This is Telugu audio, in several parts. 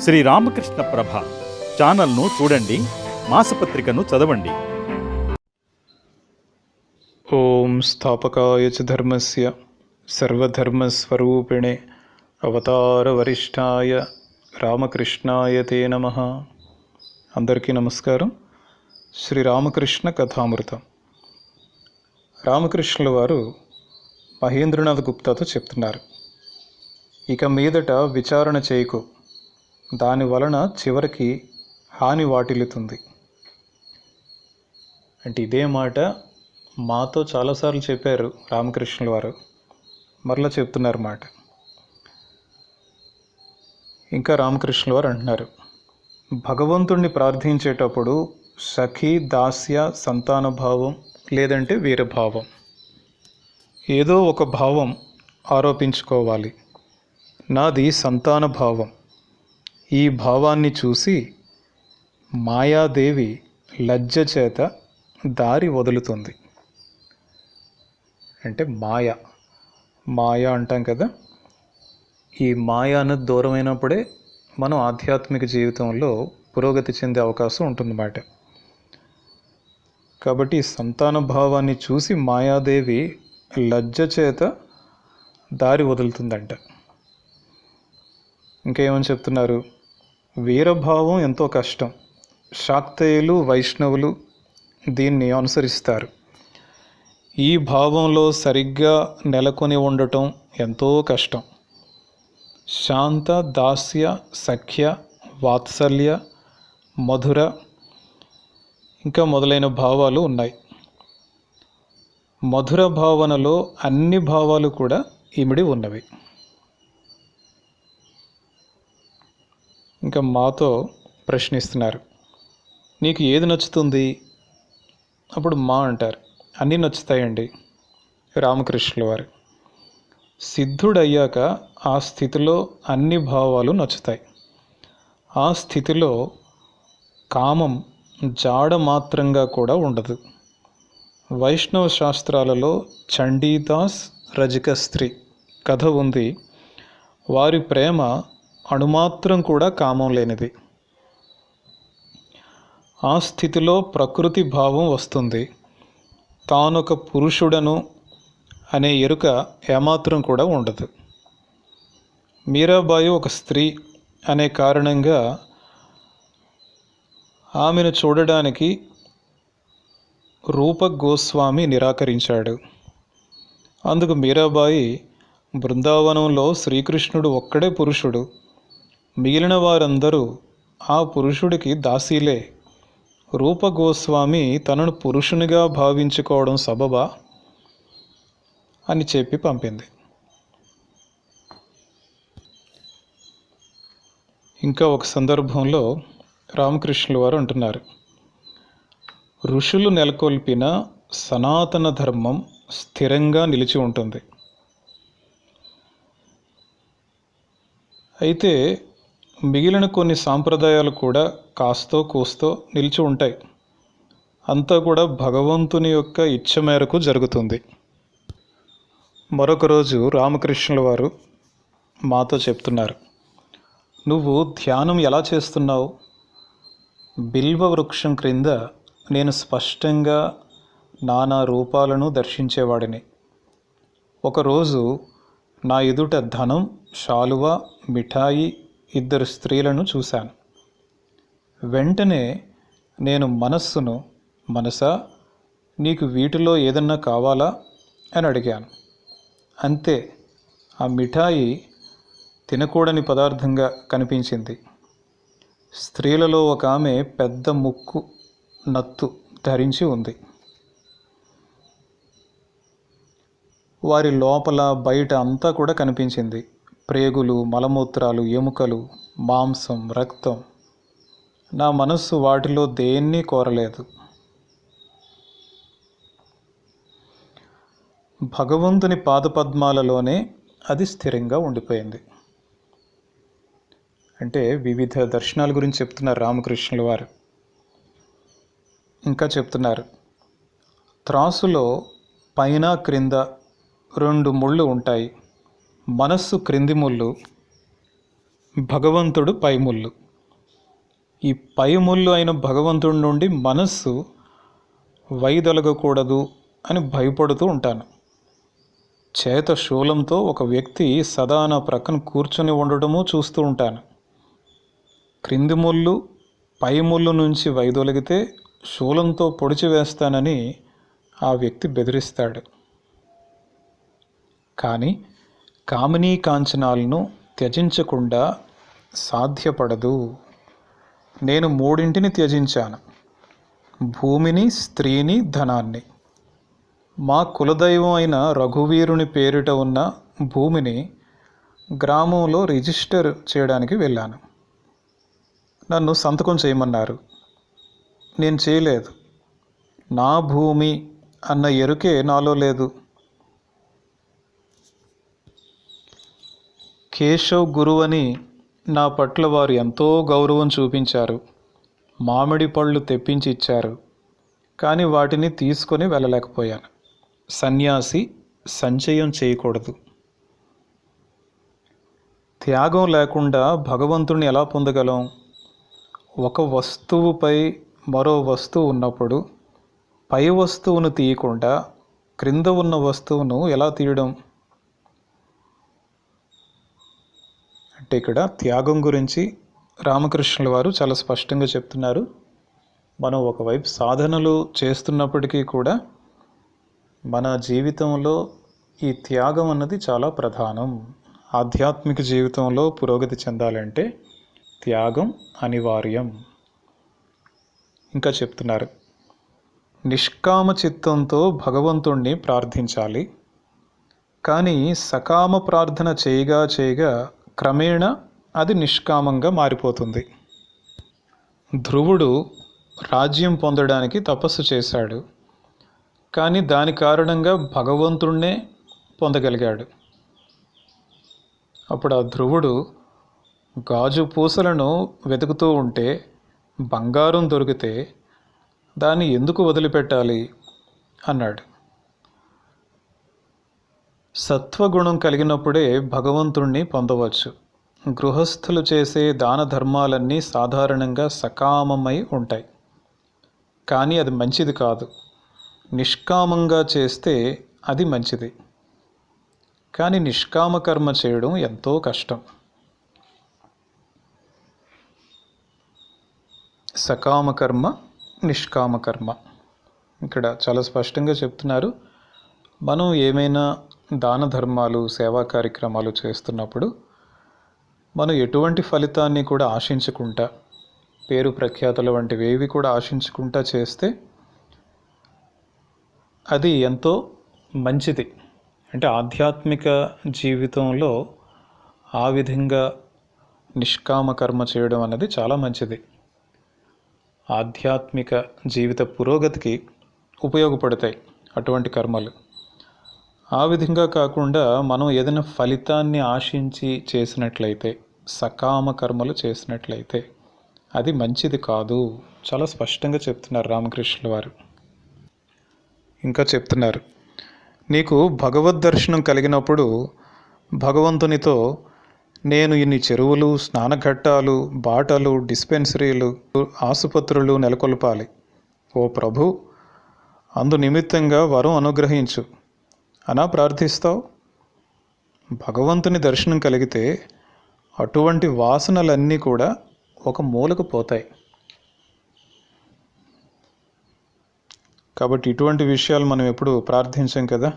శ్రీ రామకృష్ణ ప్రభ ఛానల్ను చూడండి మాసపత్రికను చదవండి. ఓం స్థాపకాయ చ ధర్మస్య సర్వధర్మస్వరూపిణే అవతారవరిష్టాయ రామకృష్ణాయ తే నమ. అందరికీ నమస్కారం. శ్రీ రామకృష్ణ కథామృతం. రామకృష్ణుల వారు మహేంద్రనాథ్ గుప్తాతో చెప్తున్నారు. ఇక మీదట విచారణ చేయకు. దాని వలన చివరికి హాని వాటిల్లుతుంది. అంటే ఇదే మాట మాతో చాలాసార్లు చెప్పారు రామకృష్ణుల వారు. మరలా చెప్తున్నారు మాట. ఇంకా రామకృష్ణుల వారు అంటున్నారు భగవంతుణ్ణి ప్రార్థించేటప్పుడు సఖి దాస్య సంతాన భావం లేదంటే వీరభావం. ఏదో ఒక భావం ఆరోపించుకోవాలి. నాది సంతాన భావం ఈ భావాన్ని చూసి మాయాదేవి లజ్జ చేత దారి వదులుతుంది. అంటే మాయ. మాయ అంటాం కదా. ఈ మాయ అన్నది దూరమైనప్పుడే మనం ఆధ్యాత్మిక జీవితంలో పురోగతి చెందే అవకాశం ఉంటుందన్నమాట. కాబట్టి సంతాన భావాన్ని చూసి మాయాదేవి లజ్జ చేత దారి వదులుతుందంట. ఇంకేమని చెప్తున్నారు? వీరభావం ఎంతో కష్టం. శాక్తేయులు వైష్ణవులు దీన్ని అనుసరిస్తారు. ఈ భావంలో సరిగ్గా నెలకొని ఉండటం ఎంతో కష్టం. శాంత దాస్య సఖ్య వాత్సల్య మధుర ఇంకా మొదలైన భావాలు ఉన్నాయి. మధుర భావనలో అన్ని భావాలు కూడా ఇమిడి ఉన్నవి. ఇంకా మాతో ప్రశ్నిస్తున్నారు. నీకు ఏది నచ్చుతుంది? అప్పుడు మా అంటారు. అన్నీ నచ్చుతాయండి. రామకృష్ణుల వారు. సిద్ధుడయ్యాక ఆ స్థితిలో అన్ని భావాలు నచ్చుతాయి. ఆ స్థితిలో కామం జాడ మాత్రంగా కూడా ఉండదు. వైష్ణవ శాస్త్రాలలో చండీదాస్ రజిక స్త్రీ కథ ఉంది. వారి ప్రేమ అణుమాత్రం కూడా కామం లేనిది. ఆ స్థితిలో ప్రకృతి భావం వస్తుంది. తానొక పురుషుడను అనే ఎరుక ఏమాత్రం కూడా ఉండదు. మీరాబాయి ఒక స్త్రీ అనే కారణంగా ఆమెను చూడడానికి రూప గోస్వామి నిరాకరించాడు. అందుకు మీరాబాయి బృందావనంలో శ్రీకృష్ణుడు ఒక్కడే పురుషుడు. మిగిలిన వారందరూ ఆ పురుషుడికి దాసీలే. రూపగోస్వామి తనను పురుషునిగా భావించుకోవడం సబబా? అని చెప్పి పంపింది. ఇంకా ఒక సందర్భంలో రామకృష్ణుల వారు అంటున్నారు. ఋషులు నెలకొల్పిన సనాతన ధర్మం స్థిరంగా నిలిచి ఉంటుంది. అయితే మిగిలిన కొన్ని సాంప్రదాయాలు కూడా కాస్తో కూస్తో నిలిచి ఉంటాయి. అంతా కూడా భగవంతుని యొక్క ఇచ్చ మేరకు జరుగుతుంది. మరొక రోజు రామకృష్ణుల వారు మాతో చెప్తున్నారు. నువ్వు ధ్యానం ఎలా చేస్తున్నావు? బిల్వ వృక్షం క్రింద నేను స్పష్టంగా నానా రూపాలను దర్శించేవాడిని. ఒకరోజు నా ఎదుట ధనం శాలువ మిఠాయి ఇద్దరు స్త్రీలను చూశాను. వెంటనే నేను మనస్సును మనసా నీకు వీటిలో ఏదన్నా కావాలా? అని అడిగాను. అంతే ఆ మిఠాయి తినకూడని పదార్థంగా కనిపించింది. స్త్రీలలో ఒక ఆమె పెద్ద ముక్కు నత్తు ధరించి ఉంది. వారి లోపల బయట అంతా కూడా కనిపించింది. ప్రేగులు మలమూత్రాలు ఎముకలు మాంసం రక్తం. నా మనస్సు వాటిలో దేన్ని కోరలేదు? భగవంతుని పాదపద్మాలలోనే అది స్థిరంగా ఉండిపోయింది. అంటే వివిధ దర్శనాల గురించి చెప్తున్నారు రామకృష్ణుల వారు. ఇంకా చెప్తున్నారు. త్రాసులో పైన క్రింద రెండు ముళ్ళు ఉంటాయి. మనస్సు క్రింది ముళ్ళు భగవంతుడు పైముళ్ళు. ఈ పైముళ్ళు అయిన భగవంతుడి నుండి మనస్సు వైదొలగకూడదు అని భయపడుతూ ఉంటాను. చేత శూలంతో ఒక వ్యక్తి సదా నా ప్రక్కన కూర్చొని ఉండడము చూస్తూ ఉంటాను. క్రింది ముళ్ళు పై ముళ్ళు నుంచి వైదొలిగితే శూలంతో పొడిచి వేస్తానని ఆ వ్యక్తి బెదిరిస్తాడు. కానీ కామినీ కాంచనాలను త్యజించకుండా సాధ్యపడదు. నేను మూడింటిని త్యజించాను. భూమిని స్త్రీని ధనాన్ని. మా కులదైవం అయిన రఘువీరుని పేరిట ఉన్న భూమిని గ్రామంలో రిజిస్టర్ చేయడానికి వెళ్ళాను. నన్ను సంతకం చేయమన్నారు. నేను చేయలేదు. నా భూమి అన్న ఎరుకే నాలో లేదు. కేశవ్ గురువని నా పట్ల వారు ఎంతో గౌరవం చూపించారు. మామిడి పళ్ళు తెప్పించి ఇచ్చారు. కానీ వాటిని తీసుకొని వెళ్ళలేకపోయాను. సన్యాసి సంచయం చేయకూడదు. త్యాగం లేకుండా భగవంతుణ్ణి ఎలా పొందగలం? ఒక వస్తువుపై మరో వస్తువు ఉన్నప్పుడు పై వస్తువును తీయకుండా క్రింద ఉన్న వస్తువును ఎలా తీయడం? అంటే ఇక్కడ త్యాగం గురించి రామకృష్ణుల వారు చాలా స్పష్టంగా చెప్తున్నారు. మనం ఒకవైపు సాధనలు చేస్తున్నప్పటికీ కూడా మన జీవితంలో ఈ త్యాగం అన్నది చాలా ప్రధానం. ఆధ్యాత్మిక జీవితంలో పురోగతి చెందాలంటే త్యాగం అనివార్యం. ఇంకా చెప్తున్నారు. నిష్కామ చిత్తంతో భగవంతుణ్ణి ప్రార్థించాలి. కానీ సకామ ప్రార్థన చేయగా చేయగా క్రమేణా అది నిష్కామంగా మారిపోతుంది. ధ్రువుడు రాజ్యం పొందడానికి తపస్సు చేశాడు. కానీ దాని కారణంగా భగవంతుణ్ణే పొందగలిగాడు. అప్పుడు ఆ ధ్రువుడు గాజు పూసలను వెతుకుతూ ఉంటే బంగారం దొరికితే దాన్ని ఎందుకు వదిలిపెట్టాలి? అన్నాడు. సత్వగుణం కలిగినప్పుడే భగవంతుణ్ణి పొందవచ్చు. గృహస్థులు చేసే దాన ధర్మాలన్నీ సాధారణంగా సకామమై ఉంటాయి. కానీ అది మంచిది కాదు. నిష్కామంగా చేస్తే అది మంచిది. కానీ నిష్కామ కర్మ చేయడం ఎంతో కష్టం. సకామ కర్మ నిష్కామ కర్మ. ఇక్కడ చాలా స్పష్టంగా చెప్తున్నారు. మనం ఏమైనా దాన ధర్మాలు సేవా కార్యక్రమాలు చేస్తున్నప్పుడు మనం ఎటువంటి ఫలితాన్ని కూడా ఆశించకుండా పేరు ప్రఖ్యాతలు వంటివి ఏవి కూడా ఆశించకుండా చేస్తే అది ఎంతో మంచిది. అంటే ఆధ్యాత్మిక జీవితంలో ఆ విధంగా నిష్కామ కర్మ చేయడం అనేది చాలా మంచిది. ఆధ్యాత్మిక జీవిత పురోగతికి ఉపయోగపడతాయి అటువంటి కర్మలు. ఆ విధంగా కాకుండా మనం ఏదైనా ఫలితాన్ని ఆశించి చేసినట్లయితే సకామ కర్మలు చేసినట్లయితే అది మంచిది కాదు. చాలా స్పష్టంగా చెప్తున్నారు రామకృష్ణుల వారు. ఇంకా చెప్తున్నారు నీకు భగవద్ దర్శనం కలిగినప్పుడు భగవంతునితో నేను ఇన్ని చెరువులు స్నానఘట్టాలు బాటలు డిస్పెన్సరీలు ఆసుపత్రులు నెలకొల్పాలి. ఓ ప్రభు అందు నిమిత్తంగా వరం అనుగ్రహించు. అనా ప్రార్థిస్తావు? భగవంతుని దర్శనం కలిగితే అటువంటి వాసనలన్నీ కూడా ఒక మూలకు పోతాయి. కాబట్టి ఇటువంటి విషయాలు మనం ఎప్పుడు ప్రార్థించాం కదా?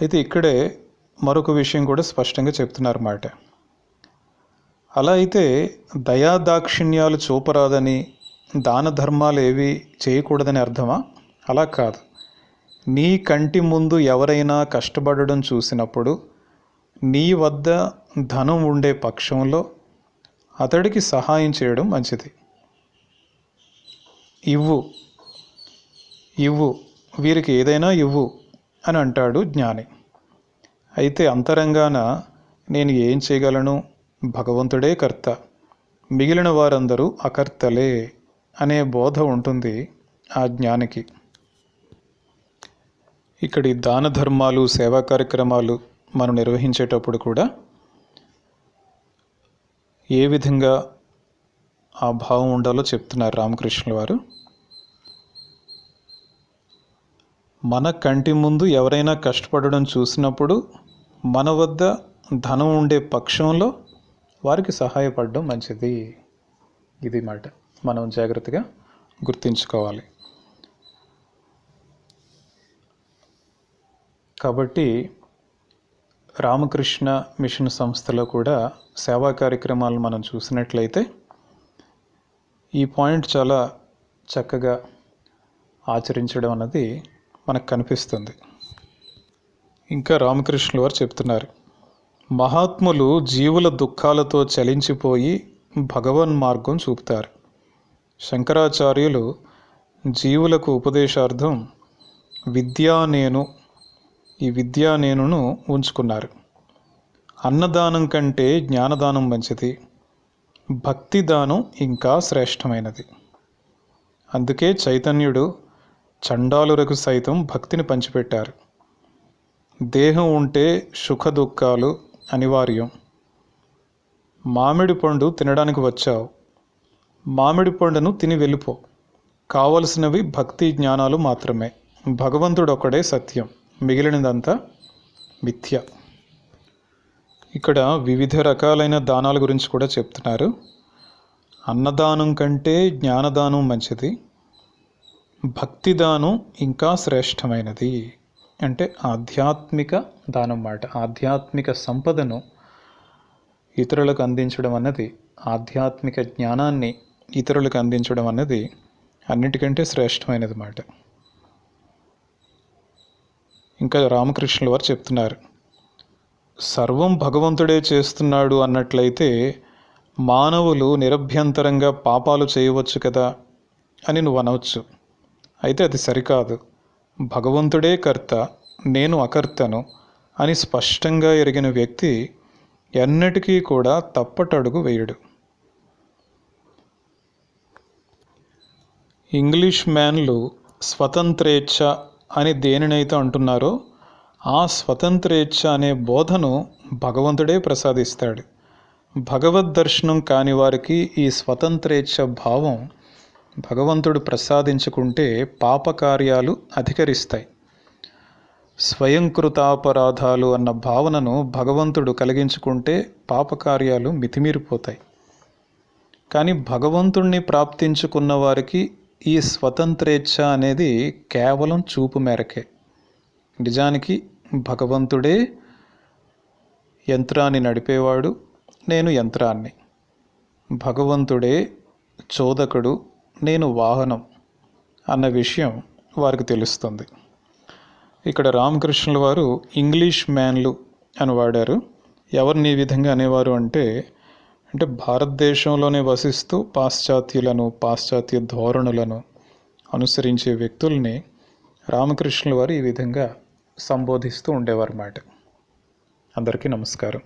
అయితే ఇక్కడే మరొక విషయం కూడా స్పష్టంగా చెప్తున్నారు మాట అలా అయితే దయాదాక్షిణ్యాలు చూపరాదని దాన ధర్మాలు ఏవి చేయకూడదని అర్థమా? అలా కాదు. నీ కంటి ముందు ఎవరైనా కష్టపడడం చూసినప్పుడు నీ వద్ద ధనం ఉండే పక్షంలో అతడికి సహాయం చేయడం మంచిది. ఇవ్వు. ఇవ్వు. వీరికి ఏదైనా ఇవ్వు అని అంటాడు జ్ఞాని. అయితే అంతరంగాన నేను ఏం చేయగలను? భగవంతుడే కర్త. మిగిలిన వారందరూ అకర్తలే అనే బోధ ఉంటుంది ఆ జ్ఞానికి. ఇక్కడి దాన ధర్మాలు సేవా కార్యక్రమాలు మనం నిర్వహించేటప్పుడు కూడా ఏ విధంగా ఆ భావం ఉండాలో చెప్తున్నారు రామకృష్ణుల వారు. మన కంటి ముందు ఎవరైనా కష్టపడడం చూసినప్పుడు మన వద్ద ధనం ఉండే పక్షంలో వారికి సహాయపడడం మంచిది. ఇది మాట మనం జాగ్రత్తగా గుర్తుంచుకోవాలి. కాబట్టి రామకృష్ణ మిషన్ సంస్థలో కూడా సేవా కార్యక్రమాలు మనం చూసినట్లయితే ఈ పాయింట్ చాలా చక్కగా ఆచరించడం అన్నది మనకు కనిపిస్తుంది. ఇంకా రామకృష్ణుల వారు చెప్తున్నారు మహాత్ములు జీవుల దుఃఖాలతో చలించిపోయి భగవన్ మార్గం చూపుతారు. శంకరాచార్యులు జీవులకు ఉపదేశార్థం విద్యా నేను ఈ విద్యా నేనును ఉంచుకున్నారు. అన్నదానం కంటే జ్ఞానదానం మంచిది. భక్తి దానం ఇంకా శ్రేష్టమైనది. అందుకే చైతన్యుడు చండాలురకు సైతం భక్తిని పంచిపెట్టారు. దేహం ఉంటే సుఖ దుఃఖాలు అనివార్యం. మామిడి పండు తినడానికి వచ్చావు. మామిడి పండును తిని వెళ్ళిపో. కావలసినవి భక్తి జ్ఞానాలు మాత్రమే. భగవంతుడు సత్యం. మిగిలినదంతా మిథ్య. ఇక్కడ వివిధ రకాలైన దానాల గురించి కూడా చెప్తున్నారు. అన్నదానం కంటే జ్ఞానదానం మంచిది. భక్తి దానం ఇంకా శ్రేష్టమైనది. అంటే ఆధ్యాత్మిక దానం మాట ఆధ్యాత్మిక సంపదను ఇతరులకు అందించడం అన్నది ఆధ్యాత్మిక జ్ఞానాన్ని ఇతరులకు అందించడం అన్నది అన్నిటికంటే శ్రేష్టమైనది మాట. ఇంకా రామకృష్ణుల వారు చెప్తున్నారు. సర్వం భగవంతుడే చేస్తున్నాడు అన్నట్లయితే మానవులు నిరభ్యంతరంగా పాపాలు చేయవచ్చు కదా అని నువ్వు అనవచ్చు. అయితే అది సరికాదు. భగవంతుడే కర్త నేను అకర్తను అని స్పష్టంగా ఎరిగిన వ్యక్తి ఎన్నటికీ కూడా తప్పటడుగు వేయడు. ఇంగ్లీష్ మ్యాన్లు స్వతంత్రేచ్ఛ అని దేనినైతే అంటున్నారో ఆ స్వతంత్రేచ్ఛ అనే బోధను భగవంతుడే ప్రసాదిస్తాడు. భగవద్ దర్శనం కాని వారికి ఈ స్వతంత్రేచ్ఛ భావం భగవంతుడు ప్రసాదించుకుంటే పాపకార్యాలు అధికరిస్తాయి. స్వయంకృతాపరాధాలు అన్న భావనను భగవంతుడు కలిగించుకుంటే పాపకార్యాలు మితిమీరిపోతాయి. కానీ భగవంతుణ్ణి ప్రాప్తించుకున్న వారికి ఈ స్వతంత్రేచ్ఛ అనేది కేవలం చూపు మేరకే. నిజానికి భగవంతుడే యంత్రాన్ని నడిపేవాడు నేను యంత్రాన్ని. భగవంతుడే చోదకుడు నేను వాహనం అన్న విషయం వారికి తెలుస్తుంది. ఇక్కడ రామకృష్ణుల వారు ఇంగ్లీష్ మ్యాన్లు అని వాడారు. ఎవరిని ఈ విధంగా అనేవారు అంటే అంటే భారతదేశంలోనే వసిస్తూ పాశ్చాత్యులను పాశ్చాత్య ధోరణులను అనుసరించే వ్యక్తుల్ని రామకృష్ణుల వారు ఈ విధంగా సంబోధిస్తూ ఉండేవారు అన్నమాట అందరికీ నమస్కారం.